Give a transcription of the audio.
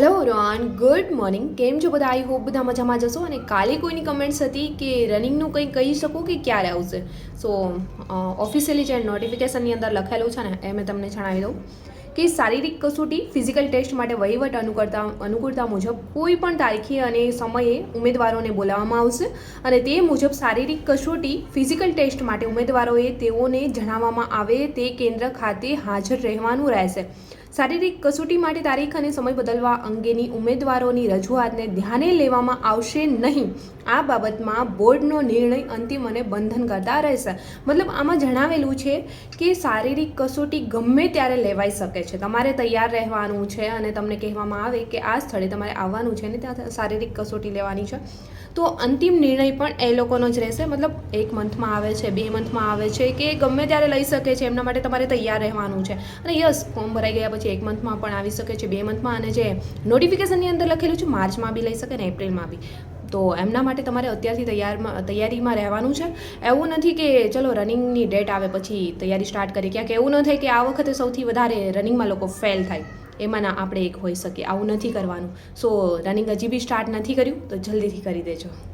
Hello રોન good morning કેમ છો બધા? આઈ હોપ બધા મજામાં જશો. અને કાલે કોઈની કમેન્ટ્સ હતી કે રનિંગનું કંઈ કહી શકો કે ક્યારે આવશે? સો ઓફિશિયલી જે નોટિફિકેશનની અંદર લખેલું છે ને, એ મેં તમને જણાવી દઉં. કે શારીરિક કસોટી ફિઝિકલ ટેસ્ટ માટે વહીવટ અનુકૂળતા અનુકૂળતા મુજબ કોઈ પણ તારીખે અને સમયે ઉમેદવારોને બોલાવવામાં આવશે. અને તે મુજબ શારીરિક કસોટી ફિઝિકલ ટેસ્ટ માટે ઉમેદવારોએ તેઓને જણાવવામાં આવે તે કેન્દ્ર ખાતે હાજર રહેવાનું રહેશે. શારીરિક કસોટી માટે તારીખ અને સમય બદલવા અંગેની ઉમેદવારોની રજૂઆતને ધ્યાને લેવામાં આવશે નહીં. આ બાબતમાં બોર્ડનો નિર્ણય અંતિમ અને બંધન કરતા રહેશે. મતલબ આમાં જણાવેલું છે કે શારીરિક કસોટી ગમે ત્યારે લેવાઈ શકે છે. તમારે તૈયાર રહેવાનું છે અને તમને કહેવામાં આવે કે આ સ્થળે તમારે આવવાનું છે ને ત્યાં શારીરિક કસોટી લેવાની છે. તો અંતિમ નિર્ણય પણ એ લોકોનો જ રહેશે. મતલબ એક મંથમાં આવે છે, બે મંથમાં આવે છે કે ગમે ત્યારે લઈ શકે છે. એમના માટે તમારે તૈયાર રહેવાનું છે. અને યસ, ફોર્મ ભરાઈ ગયા પછી એક મંથમાં પણ આવી શકે છે, બે મંથમાં અને જે નોટિફિકેશનની અંદર લખેલું છે, માર્ચમાં બી લઈ શકે ને એપ્રિલમાં બી. તો એમના માટે તમારે અત્યારથી તૈયારમાં, તૈયારીમાં રહેવાનું છે. એવું નથી કે ચલો રનિંગની ડેટ આવે પછી તૈયારી સ્ટાર્ટ કરીએ. ક્યાંક એવું ન થાય કે આ વખતે સૌથી વધારે રનિંગમાં લોકો ફેલ થાય. એમાંના આપણે એક હોઈ શકીએ. આવું નથી કરવાનું. સો રનિંગ હજી બી સ્ટાર્ટ નથી કર્યું, તો જલ્દીથી કરી દેજો.